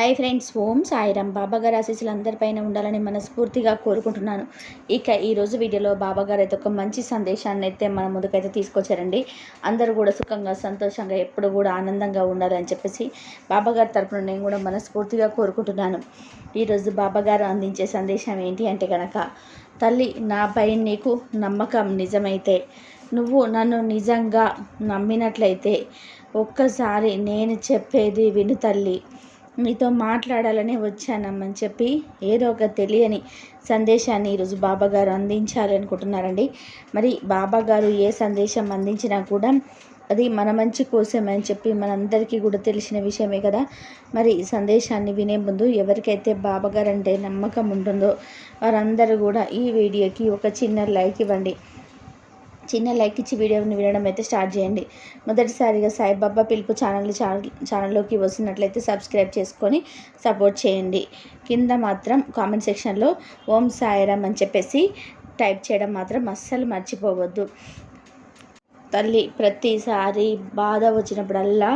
Hi friends ఓం సాయిరామ్. బాబాగారు ఆశీస్సులు అందరిపైన ఉండాలని మనస్ఫూర్తిగా కోరుకుంటున్నాను. ఇక ఈరోజు వీడియోలో బాబాగారు అయితే ఒక మంచి సందేశాన్ని అయితే మన ముందుకైతే తీసుకొచ్చారండి. అందరూ కూడా సుఖంగా సంతోషంగా ఎప్పుడు కూడా ఆనందంగా ఉండాలని చెప్పేసి బాబాగారి తరపున నేను కూడా మనస్ఫూర్తిగా కోరుకుంటున్నాను. ఈరోజు బాబాగారు అందించే సందేశం ఏంటి అంటే కనుక తల్లి నాపై నీకు నమ్మకం నిజమైతే నువ్వు నన్ను నిజంగా నమ్మినట్లయితే ఒక్కసారి నేను చెప్పేది విను తల్లి. మీతో మాట్లాడాలని వచ్చానమ్మని చెప్పి ఏదో ఒక తెలియని సందేశాన్ని ఈరోజు బాబాగారు అందించాలి అనుకుంటున్నారండి. మరి బాబాగారు ఏ సందేశం అందించినా కూడా అది మన మంచి కోసమని చెప్పి మనందరికీ కూడా తెలిసిన విషయమే కదా. మరి సందేశాన్ని వినే ముందు ఎవరికైతే బాబాగారు అంటే నమ్మకం ఉంటుందో వారందరూ కూడా ఈ వీడియోకి ఒక చిన్న లైక్ ఇవ్వండి. చిన్న లైక్ ఇచ్చి వీడియోని వినడం అయితే స్టార్ట్ చేయండి. మొదటిసారిగా సాయిబాబా పిలుపు ఛానల్ ఛానల్లోకి వస్తున్నట్లయితే సబ్స్క్రైబ్ చేసుకొని సపోర్ట్ చేయండి. కింద మాత్రం కామెంట్ సెక్షన్లో ఓం సాయిరామ్ అని చెప్పేసి టైప్ చేయడం మాత్రం అస్సలు మర్చిపోవద్దు. తల్లి ప్రతిసారి బాధ వచ్చినప్పుడల్లా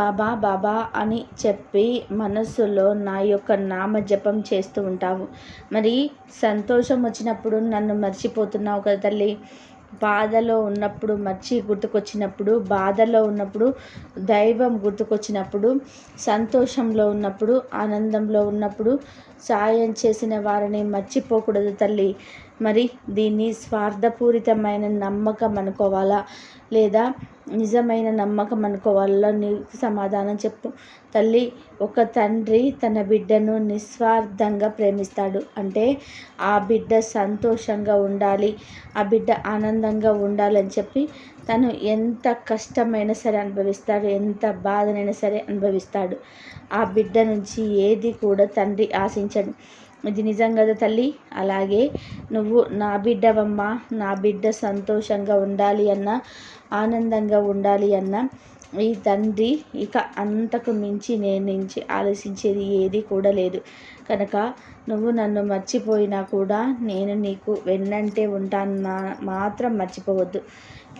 బాబా బాబా అని చెప్పి మనస్సులో నా యొక్క నామ జపం చేస్తూ ఉంటావు. మరి సంతోషం వచ్చినప్పుడు నన్ను మర్చిపోతున్నావు కదా తల్లి? బాధలో ఉన్నప్పుడు మర్చి గుర్తుకొచ్చినప్పుడు బాధలో ఉన్నప్పుడు దైవం గుర్తుకొచ్చినప్పుడు సంతోషంలో ఉన్నప్పుడు ఆనందంలో ఉన్నప్పుడు సాయం చేసిన వారిని మర్చిపోకూడదు తల్లి. మరి దీన్ని స్వార్థపూరితమైన నమ్మకం అనుకోవాలా? లేదా నిజమైన నమ్మకం అనుకోవాలా నీకు సమాధానం చెప్పు. తల్లి ఒక తండ్రి తన బిడ్డను నిస్వార్థంగా ప్రేమిస్తాడు. అంటే ఆ బిడ్డ సంతోషంగా ఉండాలి ఆ బిడ్డ ఆనందంగా ఉండాలని చెప్పి తను ఎంత కష్టమైనా సరే అనుభవిస్తాడు ఎంత బాధనైనా సరే అనుభవిస్తాడు. ఆ బిడ్డ నుంచి ఏది కూడా తండ్రి ఆశించడు. ఇది నిజం కదా తల్లి? అలాగే నువ్వు నా బిడ్డవమ్మ నా బిడ్డ సంతోషంగా ఉండాలి అన్న ఆనందంగా ఉండాలి అన్న ఈ తండ్రి ఇక అంతకు మించి నేను నుంచి ఆలోచించేది ఏది కూడా లేదు. కనుక నువ్వు నన్ను మర్చిపోయినా కూడా నేను నీకు వెన్నంటే ఉంటాను మాత్రం మర్చిపోవద్దు.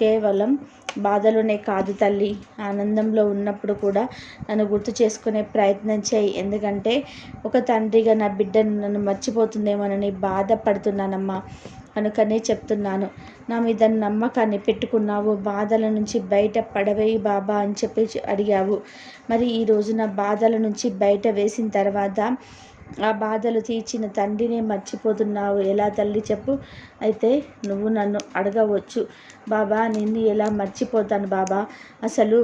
కేవలం బాధలోనే కాదు తల్లి. ఆనందంలో ఉన్నప్పుడు కూడా నన్ను గుర్తు చేసుకునే ప్రయత్నం చేయి. ఎందుకంటే ఒక తండ్రిగా నా బిడ్డను నన్ను మర్చిపోతుందేమోనని బాధపడుతున్నానమ్మా. కనుకనే చెప్తున్నాను. నా మీద నమ్మకాన్ని పెట్టుకున్నావు. బాధల నుంచి బయట పడవేయి బాబా అని చెప్పి అడిగావు. మరి ఈ రోజున బాధల నుంచి బయట వేసిన తర్వాత ఆ బాధలు తీర్చిన తండ్రినే మర్చిపోతున్నావు. ఎలా తల్లి చెప్పు. అయితే నువ్వు నన్ను అడగవచ్చు. బాబా నిన్ను ఎలా మర్చిపోతాను బాబా? అసలు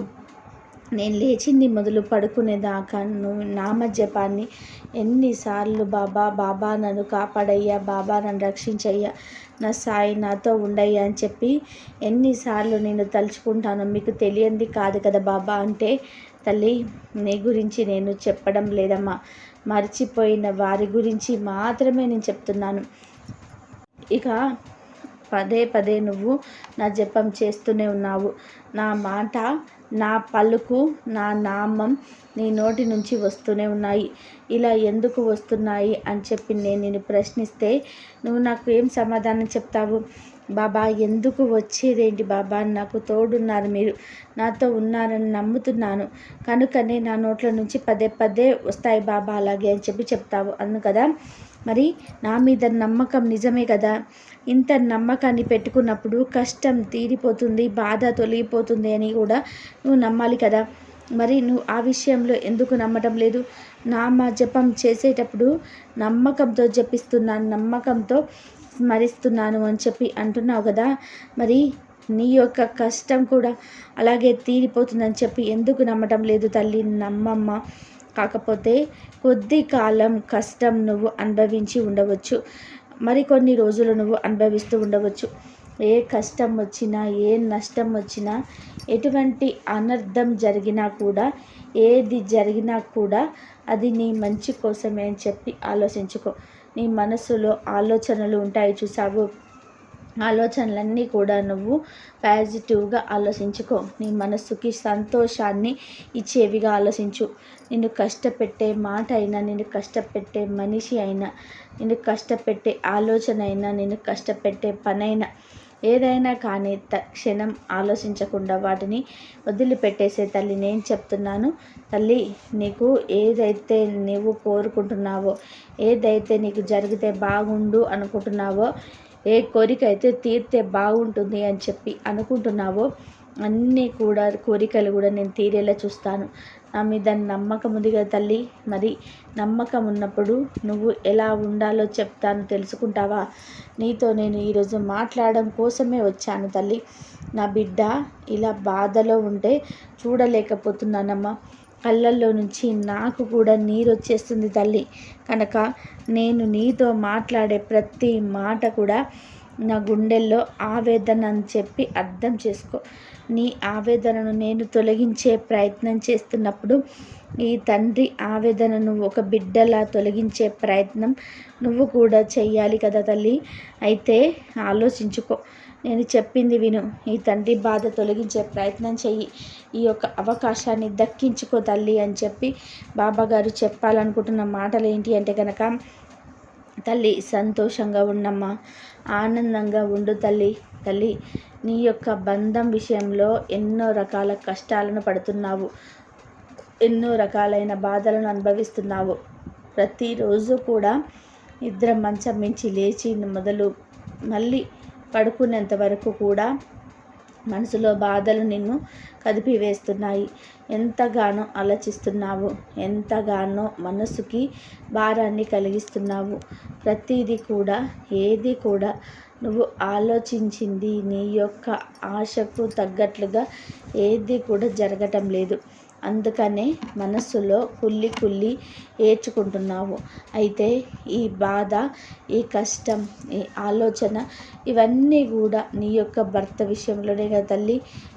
నేను లేచింది మొదలు పడుకునేదాకా నువ్వు నామ జపాన్ని ఎన్నిసార్లు బాబా బాబా నన్ను కాపాడయ్యా బాబా నన్ను రక్షించయ్యా నా సాయి నాతో ఉండయ్యా అని చెప్పి ఎన్నిసార్లు నేను తలుచుకుంటాను మీకు తెలియంది కాదు కదా బాబా అంటే తల్లి నీ గురించి నేను చెప్పడం లేదమ్మా. మర్చిపోయిన వారి గురించి మాత్రమే నేను చెప్తున్నాను. ఇక పదే పదే నువ్వు నా జపం చేస్తూనే ఉన్నావు. నా మాట నా పలుకు నా నామం నీ నోటి నుంచి వస్తూనే ఉన్నాయి. ఇలా ఎందుకు వస్తున్నాయి అని చెప్పి నేను నేను ప్రశ్నిస్తే నువ్వు నాకు ఏం సమాధానం చెప్తావు? బాబా ఎందుకు వచ్చేదేంటి బాబా? నాకు తోడున్నారు మీరు. నాతో ఉన్నారని నమ్ముతున్నాను. కనుకనే నా నోట్ల నుంచి పదే పదే వస్తాయి బాబా అలాగే అని చెప్పి చెప్తావు. అను కదా? మరి నా మీద నమ్మకం నిజమే కదా? ఇంత నమ్మకాన్ని పెట్టుకున్నప్పుడు కష్టం తీరిపోతుంది బాధ తొలగిపోతుంది అని కూడా నువ్వు నమ్మాలి కదా? మరి నువ్వు ఆ విషయంలో ఎందుకు నమ్మటం లేదు? నామ జపం చేసేటప్పుడు నమ్మకంతో జపిస్తున్నాను నమ్మకంతో స్మరిస్తున్నాను అని చెప్పి అంటున్నావు కదా మరి నీ యొక్క కష్టం కూడా అలాగే తీరిపోతుందని చెప్పి ఎందుకు నమ్మటం లేదు తల్లి? నమ్మమ్మ. కాకపోతే కొద్ది కాలం కష్టం నువ్వు అనుభవించి ఉండవచ్చు. మరికొన్ని రోజులు నువ్వు అనుభవిస్తూ ఉండవచ్చు. ఏ కష్టం వచ్చినా ఏ నష్టం వచ్చినా ఎటువంటి అనర్థం జరిగినా కూడా ఏది జరిగినా కూడా అది నీ మంచి కోసమే అని చెప్పి ఆలోచించుకో. నీ మనసులో ఆలోచనలు ఉంటాయి చూసావు ఆలోచనలన్నీ కూడా నువ్వు పాజిటివ్గా ఆలోచించుకో. నీ మనస్సుకి సంతోషాన్ని ఇచ్చేవిగా ఆలోచించు. నిన్ను కష్టపెట్టే మాట అయినా నిన్ను కష్టపెట్టే మనిషి అయినా నిన్ను కష్టపెట్టే ఆలోచన అయినా నిన్ను కష్టపెట్టే పనైనా ఏదైనా కానీ త క్షణం ఆలోచించకుండా వాటిని వదిలిపెట్టేసే తల్లి నేను చెప్తున్నాను. తల్లి నీకు ఏదైతే నువ్వు కోరుకుంటున్నావో ఏదైతే నీకు జరిగితే బాగుండు అనుకుంటున్నావో ఏ కోరిక అయితే తీరితే బాగుంటుంది అని చెప్పి అనుకుంటున్నావో అన్నీ కూడా కోరికలు కూడా నేను తీరేలా చూస్తాను. నా మీద నమ్మకం ఉంది కదా తల్లి. మరి నమ్మకం ఉన్నప్పుడు నువ్వు ఎలా ఉండాలో చెప్తాను తెలుసుకుంటావా? నీతో నేను ఈరోజు మాట్లాడడం కోసమే వచ్చాను తల్లి. నా బిడ్డ ఇలా బాధలో ఉంటే చూడలేకపోతున్నానమ్మా. కళ్ళల్లో నుంచి నాకు కూడా నీరు వచ్చేస్తుంది తల్లి. కనుక నేను నీతో మాట్లాడే ప్రతి మాట కూడా నా గుండెల్లో ఆవేదన అని చెప్పి అర్థం చేసుకో. నీ ఆవేదనను నేను తొలగించే ప్రయత్నం చేస్తున్నప్పుడు ఈ తండ్రి ఆవేదనను ఒక బిడ్డలా తొలగించే ప్రయత్నం నువ్వు కూడా చెయ్యాలి కదా తల్లి. అయితే ఆలోచించుకో. నేను చెప్పింది విను. ఈ తండ్రి బాధ తొలగించే ప్రయత్నం చెయ్యి. ఈ యొక్క అవకాశాన్ని దక్కించుకో తల్లి అని చెప్పి బాబాగారు చెప్పాలనుకుంటున్న మాటలు ఏంటి అంటే కనుక తల్లి సంతోషంగా ఉన్నమ్మా. ఆనందంగా ఉండు తల్లి తల్లి. నీ యొక్క బంధం విషయంలో ఎన్నో రకాల కష్టాలను పడుతున్నావు. ఎన్నో రకాలైన బాధలను అనుభవిస్తున్నావు. ప్రతిరోజు కూడా నిద్ర మంచం మించి లేచి మొదలు మళ్ళీ పడుకునేంత వరకు కూడా మనసులో బాధలు నిన్ను కదిపివేస్తున్నాయి. ఎంతగానో ఆలోచిస్తున్నావు. ఎంతగానో మనసుకి భారాన్ని కలిగిస్తున్నావు. ప్రతిదీ కూడా ఏది కూడా నువ్వు ఆలోచించింది నీ యొక్క ఆశకు తగ్గట్లుగా ఏది కూడా జరగటం లేదు. అందుకనే మనస్సులో కుళ్ళి కుళ్ళి ఏడ్చుకుంటున్నావు. అయితే ఈ బాధ ఈ కష్టం ఈ ఆలోచన ఇవన్నీ కూడా నీ యొక్క భర్త విషయంలోనే కదా తల్లి.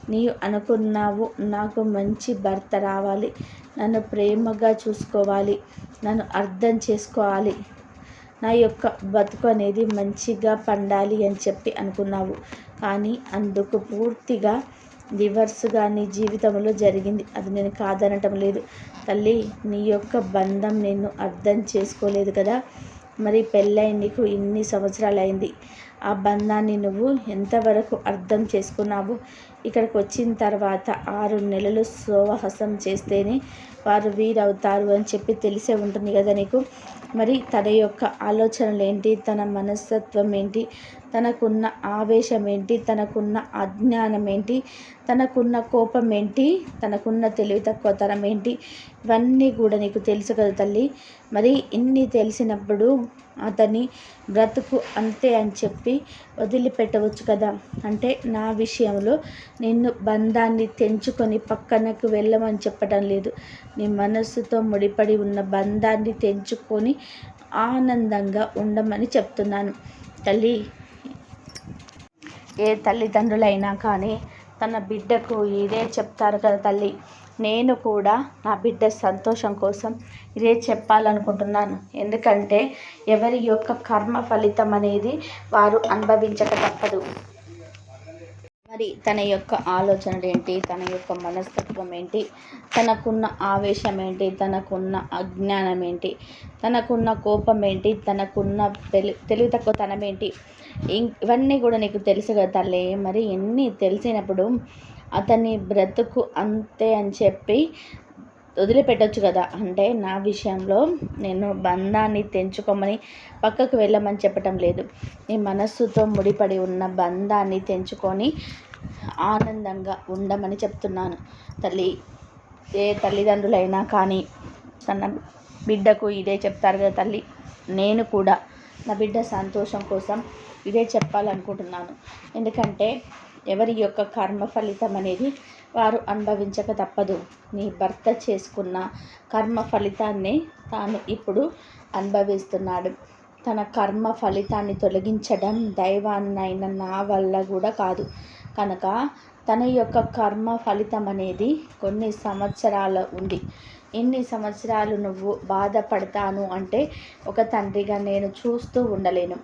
నీవు అనుకున్నావు నాకు మంచి భర్త రావాలి. నన్ను ప్రేమగా చూసుకోవాలి. నన్ను అర్థం చేసుకోవాలి. నా యొక్క బతుకు అనేది మంచిగా పండాలి అని చెప్పి అనుకున్నావు. కానీ అందుకు పూర్తిగా రివర్స్గా నీ జీవితంలో జరిగింది. అది నేను కాదనటం లేదు. తల్లి నీ యొక్క బంధం నేను అర్థం చేసుకోలేదు కదా. మరి పెళ్ళై నీకు ఇన్ని సంవత్సరాలు అయింది ఆ బంధాన్ని నువ్వు ఎంతవరకు అర్థం చేసుకున్నావు? ఇక్కడికి వచ్చిన తర్వాత ఆరు నెలలు సోవహసం చేస్తేనే వారు వీరవుతారు అని చెప్పి తెలిసే ఉంటుంది కదా నీకు. మరి తన యొక్క ఆలోచనలు ఏంటి? తన మనస్తత్వం ఏంటి? తనకున్న ఆవేశం ఏంటి? తనకున్న అజ్ఞానం ఏంటి? తనకున్న కోపం ఏంటి? తనకున్న తెలివి తక్కువతనం ఏంటి? ఇవన్నీ కూడా నీకు తెలుసు కదా తల్లి. మరి ఇన్ని తెలిసినప్పుడు అతని బ్రతుకు అంతే అని చెప్పి వదిలిపెట్టవచ్చు కదా? అంటే నా విషయంలో నిన్ను బంధాన్ని తెంచుకొని పక్కనకు వెళ్ళమని చెప్పడం లేదు. నీ మనస్సుతో ముడిపడి ఉన్న బంధాన్ని తెంచుకొని ఆనందంగా ఉండమని చెప్తున్నాను. తల్లి ఏ తల్లిదండ్రులైనా కానీ తన బిడ్డకు ఇదే చెప్తారు కదా తల్లి. నేను కూడా నా బిడ్డ సంతోషం కోసం ఇదే చెప్పాలనుకుంటున్నాను. ఎందుకంటే ఎవరి యొక్క కర్మ ఫలితం అనేది వారు అనుభవించక తప్పదు. మరి తన యొక్క ఆలోచనలు ఏంటి తన యొక్క మనస్తత్వం ఏంటి తనకున్న ఆవేశం ఏంటి తనకున్న అజ్ఞానం ఏంటి తనకున్న కోపం ఏంటి తనకున్న తెలి తెలివి తక్కువతనం ఏంటి ఇవన్నీ కూడా నీకు తెలుసు కదా తల్లి. మరి ఎన్ని తెలిసినప్పుడు అతని బ్రతుకు అంతే అని చెప్పి వదిలిపెట్టచ్చు కదా? అంటే నా విషయంలో నేను బంధాన్ని తెంచుకోమని పక్కకు వెళ్ళమని చెప్పటం లేదు. నీ మనస్సుతో ముడిపడి ఉన్న బంధాన్ని తెంచుకొని ఆనందంగా ఉండమని చెప్తున్నాను. తల్లి ఏ తల్లిదండ్రులైనా కానీ తన బిడ్డకు ఇదే చెప్తారు కదా తల్లి? నేను కూడా నా బిడ్డ సంతోషం కోసం ఇదే చెప్పాలనుకుంటున్నాను. ఎందుకంటే ఎవరి యొక్క కర్మ ఫలితం అనేది వారు అనుభవించక తప్పదు. నీ భర్త చేసుకున్న కర్మ ఫలితాన్ని తాను ఇప్పుడు అనుభవిస్తున్నాడు. తన కర్మ ఫలితాన్ని తొలగించడం దైవాన్నైన నా వల్ల కూడా కాదు. కనుక తన యొక్క కర్మ ఫలితం అనేది కొన్ని సంవత్సరాల ఉంది ఎన్ని సంవత్సరాలు నువ్వు బాధపడతాను అంటే ఒక తండ్రిగా నేను చూస్తూ ఉండలేను.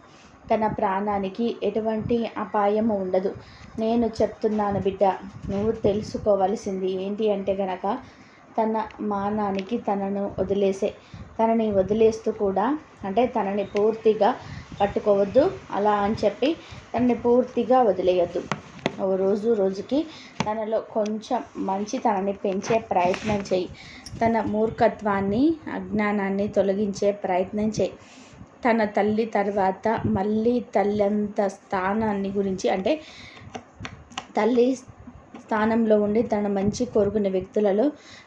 తన ప్రాణానికి ఎటువంటి అపాయము ఉండదు. నేను చెప్తున్నాను బిడ్డ నువ్వు తెలుసుకోవలసింది ఏంటి అంటే గనక తన మానానికి తనను వదిలేసే తనని వదిలేస్తూ కూడా అంటే తనని పూర్తిగా పట్టుకోవద్దు అలా అని చెప్పి తనని పూర్తిగా వదిలేయద్దు. ఓ రోజు రోజుకి తనలో కొంచెం మంచి తనని పెంచే ప్రయత్నం చేయి. తన మూర్ఖత్వాన్ని అజ్ఞానాన్ని తొలగించే ప్రయత్నం చేయి. తన తల్లి తర్వాత మళ్ళీ తల్లి అంత స్థానాన్ని గురించి అంటే తల్లి స్థానంలో ఉండి తన మంచి కోరుకునే వ్యక్తులలో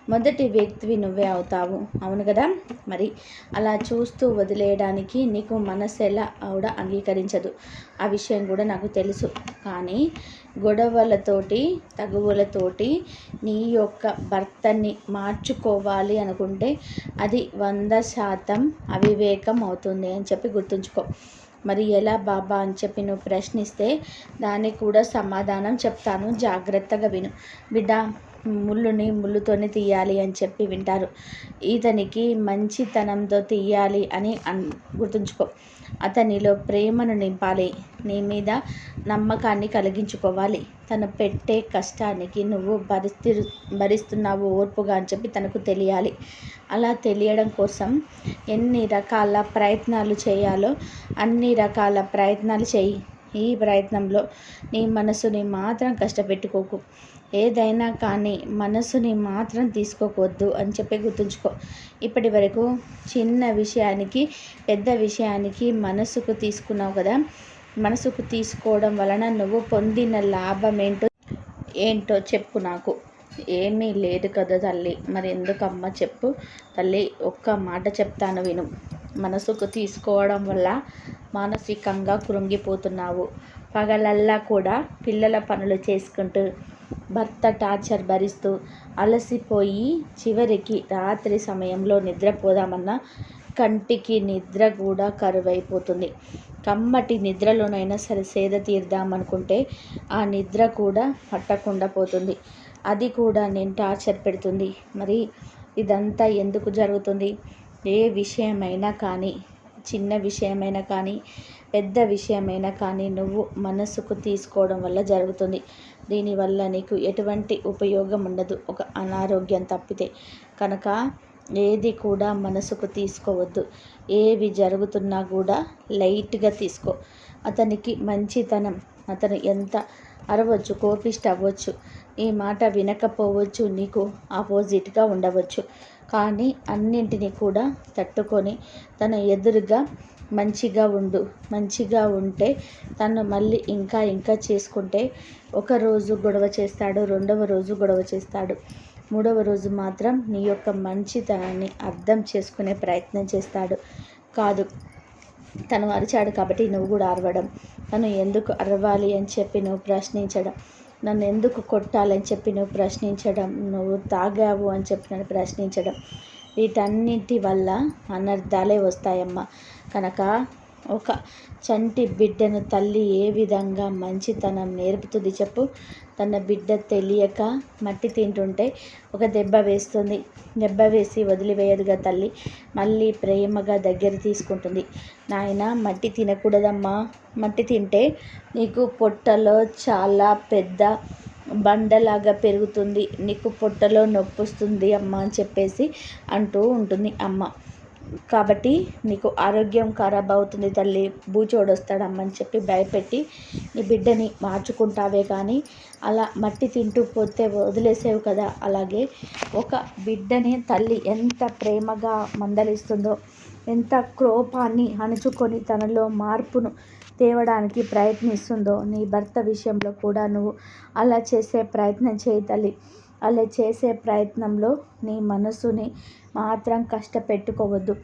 మొదటి వ్యక్తివి నువ్వే అవుతావు. అవును కదా? మరి అలా చూస్తూ వదిలేయడానికి నీకు మనసు ఎలా ఆవిడ అంగీకరించదు. ఆ విషయం కూడా నాకు తెలుసు. కానీ గొడవలతోటి తగువులతోటి నీ యొక్క భర్తని మార్చుకోవాలి అనుకుంటే అది వంద శాతం అవివేకం అవుతుంది అని చెప్పి గుర్తుంచుకో. మరి ఎలా బాబా అని చెప్పి నువ్వు ప్రశ్నిస్తే దానికి కూడా సమాధానం చెప్తాను. జాగ్రత్తగా విను. బిడ్డ ముళ్ళుని ముళ్ళుతోనే తీయాలి అని చెప్పి వింటారు. ఇతనికి మంచితనంతో తీయాలి అని అన్ గుర్తుంచుకో. అతనిలో ప్రేమను నింపాలి. నీ మీద నమ్మకాన్ని కలిగించుకోవాలి. తను పెట్టే కష్టానికి నువ్వు భరిస్తి భరిస్తున్నావు ఓర్పుగా అని చెప్పి తనకు తెలియాలి. అలా తెలియడం కోసం ఎన్ని రకాల ప్రయత్నాలు చేయాలో అన్ని రకాల ప్రయత్నాలు చేయి. ఈ ప్రయత్నంలో నీ మనసుని మాత్రం కష్టపెట్టుకోకు. ఏదైనా కానీ మనసుని మాత్రం తీసుకోవద్దు అని చెప్పి గుర్తుంచుకో. ఇప్పటి వరకు చిన్న విషయానికి పెద్ద విషయానికి మనసుకు తీసుకున్నావు కదా? మనసుకు తీసుకోవడం వలన నువ్వు పొందిన లాభం ఏంటో ఏంటో చెప్పు నాకు. ఏమీ లేదు కదా తల్లి. మరి ఎందుకమ్మ చెప్పు? తల్లి ఒక్క మాట చెప్తాను విను. మనసుకు తీసుకోవడం వల్ల మానసికంగా కృంగిపోతున్నావు. పగలల్లా కూడా పిల్లల పనులు చేసుకుంటూ భర్త టార్చర్ భరిస్తూ అలసిపోయి చివరికి రాత్రి సమయంలో నిద్రపోదామన్నా కంటికి నిద్ర కూడా కరువైపోతుంది. కమ్మటి నిద్రలోనైనా సరే సేద తీర్దామనుకుంటే ఆ నిద్ర కూడా పట్టకుండా పోతుంది. అది కూడా నేను టార్చర్ పెడుతుంది. మరి ఇదంతా ఎందుకు జరుగుతుంది? ఏ విషయమైనా కానీ చిన్న విషయమైనా కానీ పెద్ద విషయమైనా కానీ నువ్వు మనసుకు తీసుకోవడం వల్ల జరుగుతుంది. దీనివల్ల నీకు ఎటువంటి ఉపయోగం ఉండదు. ఒక అనారోగ్యం తప్పితే కనుక ఏది కూడా మనసుకు తీసుకోవద్దు. ఏవి జరుగుతున్నా కూడా లైట్గా తీసుకో. అతనికి మంచితనం అతను ఎంత అరవచ్చు కోపిష్ట అవ్వచ్చు ఈ మాట వినకపోవచ్చు నీకు ఆపోజిట్గా ఉండవచ్చు. కానీ అన్నింటినీ కూడా తట్టుకొని తన ఎదురుగా మంచిగా ఉండు మంచిగా ఉంటే తను మళ్ళీ ఇంకా ఇంకా చేసుకుంటే ఒకరోజు గొడవ చేస్తాడు రెండవ రోజు గొడవ చేస్తాడు. మూడవ రోజు మాత్రం నీ యొక్క మంచితనాన్ని అర్థం చేసుకునే ప్రయత్నం చేస్తాడు. కాదు తను అరిచాడు కాబట్టి నువ్వు కూడా అరవడం. తను ఎందుకు అరవాలి అని చెప్పి నువ్వు ప్రశ్నించడం. నన్ను ఎందుకు కొట్టాలని చెప్పి నువ్వు ప్రశ్నించడం. నువ్వు తాగావు అని చెప్పి నన్ను ప్రశ్నించడం. వీటన్నిటి వల్ల అనర్థాలే వస్తాయమ్మా. కనుక ఒక చంటి బిడ్డను తల్లి ఏ విధంగా మంచితనం నేర్పుతుంది చెప్పు? తన బిడ్డ తెలియక మట్టి తింటుంటే ఒక దెబ్బ వేస్తుంది. దెబ్బ వేసి వదిలివేయదుగా తల్లి. మళ్ళీ ప్రేమగా దగ్గర తీసుకుంటుంది. నాయన మట్టి తినకూడదమ్మా. మట్టి తింటే నీకు పొట్టలో చాలా పెద్ద బండలాగా పెరుగుతుంది. నీకు పొట్టలో నొప్పి వస్తుంది అమ్మ అని చెప్పేసి అంటూ ఉంటుంది అమ్మ. కాబట్టి నీకు ఆరోగ్యం ఖరాబ్ అవుతుంది తల్లి బూచోడు వస్తాడమ్మని చెప్పి భయపెట్టి నీ బిడ్డని మార్చుకుంటావే కానీ అలా మట్టి తింటూ పోతే వదిలేసేవు కదా. అలాగే ఒక బిడ్డని తల్లి ఎంత ప్రేమగా మందలిస్తుందో ఎంత క్రోపాన్ని అణుచుకొని తనలో మార్పును తేవడానికి ప్రయత్నిస్తుందో నీ భర్త విషయంలో కూడా నువ్వు అలా చేసే ప్రయత్నం చేయి తల్లి. అలా చేసే ప్రయత్నంలో నీ మనసుని మాత్రం కష్టపెట్టుకోవద్దు.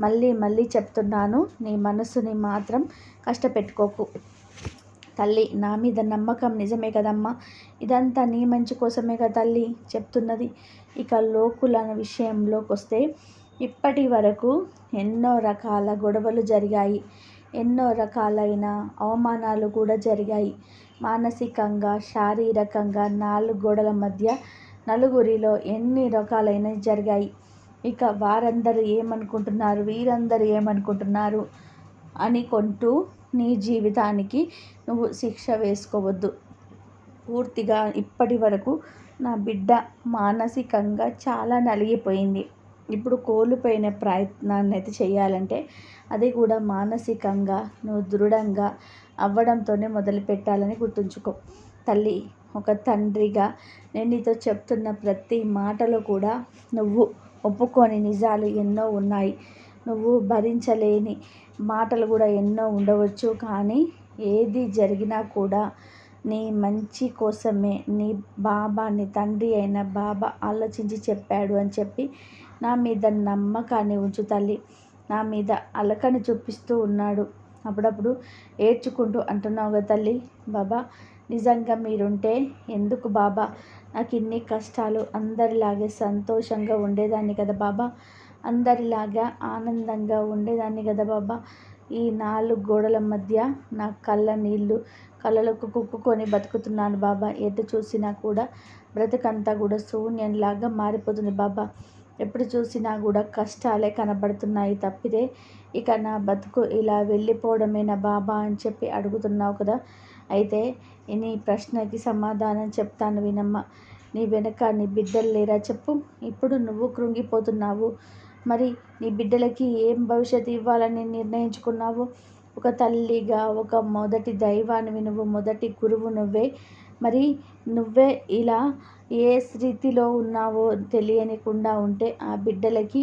మళ్ళీ మళ్ళీ చెప్తున్నాను నీ మనసుని మాత్రం కష్టపెట్టుకోకు. తల్లి నా మీద నమ్మకం నిజమే కదమ్మా. ఇదంతా నీ మంచి కోసమే కదా తల్లి చెప్తున్నది. ఇక లోకుల విషయంలోకి వస్తే ఇప్పటి వరకు ఎన్నో రకాల గొడవలు జరిగాయి. ఎన్నో రకాలైన అవమానాలు కూడా జరిగాయి. మానసికంగా శారీరకంగా నాలుగు గోడల మధ్య నలుగురిలో ఎన్ని రకాలైనవి జరిగాయి? ఇక వారందరూ ఏమనుకుంటున్నారు? వీరందరూ ఏమనుకుంటున్నారు? అని కొంటూ నీ జీవితానికి నువ్వు శిక్ష వేసుకోవద్దు. పూర్తిగా ఇప్పటి వరకు నా బిడ్డ మానసికంగా చాలా నలిగిపోయింది. ఇప్పుడు కోల్పోయిన ప్రయత్నాన్ని అయితే చేయాలంటే అది కూడా మానసికంగా నువ్వు దృఢంగా అవ్వడంతోనే మొదలు పెట్టాలని గుర్తుంచుకో. తల్లి ఒక తండ్రిగా నేను నీతో చెప్తున్న ప్రతి మాటలో కూడా నువ్వు ఒప్పుకొని నిజాలు ఎన్నో ఉన్నాయి. నువ్వు భరించలేని మాటలు కూడా ఎన్నో ఉండవచ్చు. కానీ ఏది జరిగినా కూడా నీ మంచి కోసమే నీ బాబా నీ తండ్రి అయిన బాబా ఆలోచించి చెప్పాడు అని చెప్పి నా మీద నమ్మకాన్ని ఉంచు తల్లి. నా మీద అలకని చూపిస్తూ ఉన్నాడు. అప్పుడప్పుడు ఏడ్చుకుంటూ అంటున్నావు కదా తల్లి. బాబా నిజంగా మీరుంటే ఎందుకు బాబా? నాకు ఇన్ని కష్టాలు అందరిలాగే సంతోషంగా ఉండేదాన్ని కదా బాబా? అందరిలాగా ఆనందంగా ఉండేదాన్ని కదా బాబా? ఈ నాలుగు గోడల మధ్య నా కళ్ళ నీళ్ళు కళ్ళలకు కుక్కుకొని బతుకుతున్నాను బాబా. ఎటు చూసినా కూడా బ్రతుకంతా కూడా శూన్యంలాగా మారిపోతుంది బాబా. ఎప్పుడు చూసినా కూడా కష్టాలే కనబడుతున్నాయి తప్పితే ఇక నా బతుకు ఇలా వెళ్ళిపోవడమేనా బాబా అని చెప్పి అడుగుతున్నావు కదా. అయితే నీ ప్రశ్నకి సమాధానం చెప్తాను వినమ్మ. నీ వెనక నీ బిడ్డలు లేరా చెప్పు. ఇప్పుడు నువ్వు కృంగిపోతున్నావు. మరి నీ బిడ్డలకి ఏం భవిష్యత్తు ఇవ్వాలని నిర్ణయించుకున్నావు? ఒక తల్లిగా ఒక మొదటి దైవాన్ని నువ్వు మొదటి గురువు నువ్వే. మరి నువ్వే ఇలా ఏ స్థితిలో ఉన్నావో తెలియనికుండా ఉంటే ఆ బిడ్డలకి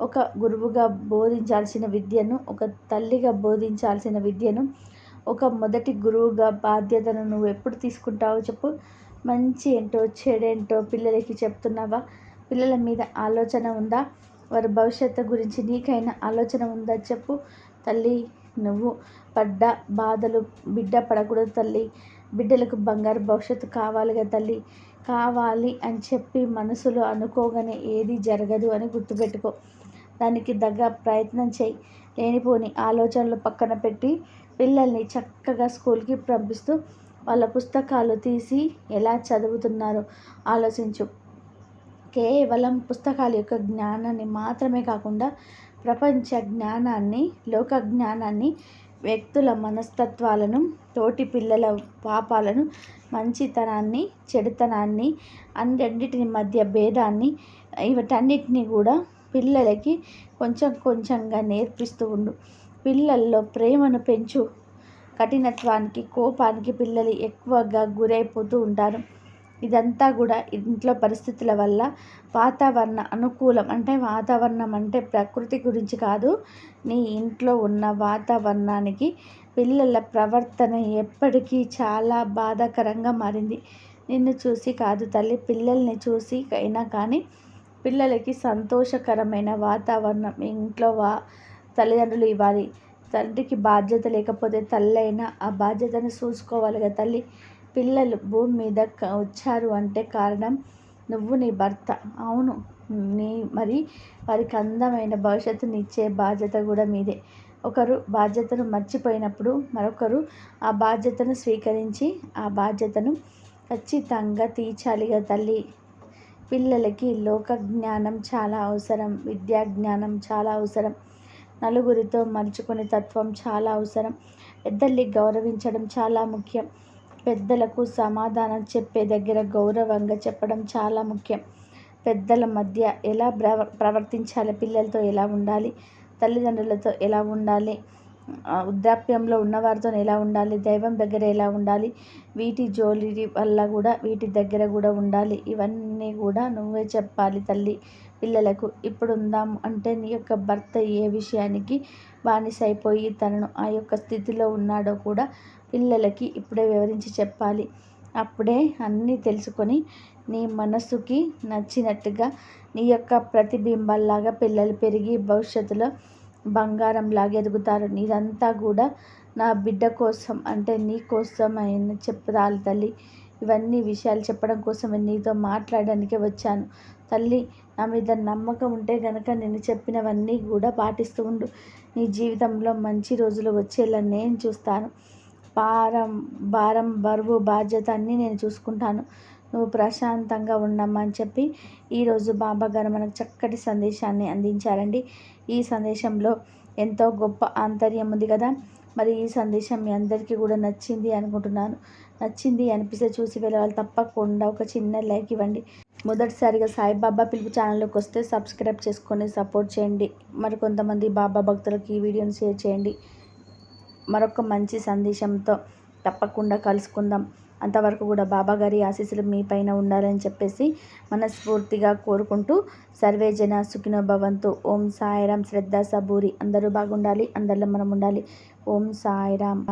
ఒక గురువుగా బోధించాల్సిన విద్యను ఒక తల్లిగా బోధించాల్సిన విద్యను ఒక మొదటి గురువుగా బాధ్యతను నువ్వు ఎప్పుడు తీసుకుంటావో చెప్పు. మంచి ఏంటో చెడేంటో పిల్లలకి చెప్తున్నావా? పిల్లల మీద ఆలోచన ఉందా? వారి భవిష్యత్తు గురించి నీకైనా ఆలోచన ఉందా చెప్పు. తల్లి నువ్వు పడ్డ బాధలు బిడ్డ పడకూడదు తల్లి. బిడ్డలకు బంగారు భవిష్యత్తు కావాలిగా తల్లి. కావాలి అని చెప్పి మనసులో అనుకోగానే ఏది జరగదు అని గుర్తుపెట్టుకో. దానికి తగ్గ ప్రయత్నం చేయి. లేనిపోని ఆలోచనలు పక్కన పెట్టి పిల్లల్ని చక్కగా స్కూల్కి పంపిస్తూ వాళ్ళ పుస్తకాలు తీసి ఎలా చదువుతున్నారో ఆలోచించు. కేవలం పుస్తకాల యొక్క జ్ఞానాన్ని మాత్రమే కాకుండా ప్రపంచ జ్ఞానాన్ని లోక జ్ఞానాన్ని వ్యక్తుల మనస్తత్వాలను తోటి పిల్లల పాపాలను మంచితనాన్ని చెడుతనాన్ని అన్నింటిని మధ్య భేదాన్ని వీటన్నిటిని కూడా పిల్లలకి కొంచెం కొంచెంగా నేర్పిస్తూ ఉండు. పిల్లల్లో ప్రేమను పెంచు. కఠినత్వానికి కోపానికి పిల్లలు ఎక్కువగా గురైపోతూ ఉంటారు. ఇదంతా కూడా ఇంట్లో పరిస్థితుల వల్ల వాతావరణ అనుకూలం అంటే వాతావరణం అంటే ప్రకృతి గురించి కాదు. నీ ఇంట్లో ఉన్న వాతావరణానికి పిల్లల ప్రవర్తన ఎప్పటికీ చాలా బాధాకరంగా మారింది. నిన్ను చూసి కాదు తల్లి పిల్లల్ని చూసి అయినా కానీ పిల్లలకి సంతోషకరమైన వాతావరణం ఇంట్లో వా తల్లిదండ్రులు ఇవ్వాలి. తండ్రికి బాధ్యత లేకపోతే తల్లైనా ఆ బాధ్యతను చూసుకోవాలి కదా తల్లి. పిల్లలు భూమి మీద వచ్చారు అంటే కారణం నువ్వు నీ భర్త. అవును నీ మరి వారికి అందమైన భవిష్యత్తుని ఇచ్చే బాధ్యత కూడా మీదే. ఒకరు బాధ్యతను మర్చిపోయినప్పుడు మరొకరు ఆ బాధ్యతను స్వీకరించి ఆ బాధ్యతను ఖచ్చితంగా తీర్చాలిగా తల్లి. పిల్లలకి లోక జ్ఞానం చాలా అవసరం విద్యా జ్ఞానం చాలా అవసరం. నలుగురితో మలుచుకునే తత్వం చాలా అవసరం. పెద్దల్ని గౌరవించడం చాలా ముఖ్యం. పెద్దలకు సమాధానం చెప్పే దగ్గర గౌరవంగా చెప్పడం చాలా ముఖ్యం. పెద్దల మధ్య ఎలా ప్రవర్తించాలి? పిల్లలతో ఎలా ఉండాలి? తల్లిదండ్రులతో ఎలా ఉండాలి? వృద్ధాప్యంలో ఉన్నవారితో ఎలా ఉండాలి? దైవం దగ్గర ఎలా ఉండాలి? వీటి జోలి వల్ల కూడా వీటి దగ్గర కూడా ఉండాలి. ఇవన్నీ కూడా నువ్వే చెప్పాలి తల్లి. పిల్లలకు ఇప్పుడు ఉందాం అంటే నీ యొక్క భర్త ఏ విషయానికి బానిసైపోయి తనను ఆ యొక్క స్థితిలో ఉన్నాడో కూడా పిల్లలకి ఇప్పుడే వివరించి చెప్పాలి. అప్పుడే అన్నీ తెలుసుకొని నీ మనసుకి నచ్చినట్టుగా నీ యొక్క ప్రతిబింబాల్లాగా పిల్లలు పెరిగి భవిష్యత్తులో బంగారంలాగా ఎదుగుతారు. నీదంతా కూడా నా బిడ్డ కోసం అంటే నీ కోసం ఆయన చెప్పాలి తల్లి. ఇవన్నీ విషయాలు చెప్పడం కోసం నీతో మాట్లాడడానికి వచ్చాను. తల్లి నా మీద నమ్మకం ఉంటే కనుక నేను చెప్పినవన్నీ కూడా పాటిస్తూ ఉండు. నీ జీవితంలో మంచి రోజులు వచ్చేలా నేను చూస్తాను. భారం భారం బరువు బాధ్యత అన్నీ నేను చూసుకుంటాను. నువ్వు ప్రశాంతంగా ఉండమ్మా అని చెప్పి ఈరోజు బాబా గారు మనకు చక్కటి సందేశాన్ని అందించారండి. ఈ సందేశంలో ఎంతో గొప్ప ఆంతర్యం ఉంది కదా. మరి ఈ సందేశం మీ అందరికీ కూడా నచ్చింది అనుకుంటున్నాను. నచ్చింది అనిపిస్తే చూసి వెళ్ళవాలి తప్పకుండా ఒక చిన్న లైక్ ఇవ్వండి. మొదటిసారిగా సాయిబాబా పిలుపు ఛానల్లోకి వస్తే సబ్స్క్రైబ్ చేసుకొని సపోర్ట్ చేయండి. మరి కొంతమంది బాబా భక్తులకి ఈ వీడియోని షేర్ చేయండి. మరొక మంచి సందేశంతో తప్పకుండా కలుసుకుందాం. అంతవరకు కూడా బాబా గారి ఆశీస్సులు మీ పైన ఉండాలని చెప్పేసి మనస్ఫూర్తిగా కోరుకుంటూ సర్వే జన సుఖినో భవంతు. ఓం సాయిరామ్ శ్రద్ధ సబూరి. అందరూ బాగుండాలి. అందరిలో మనం ఉండాలి. ఓం సాయిరామ్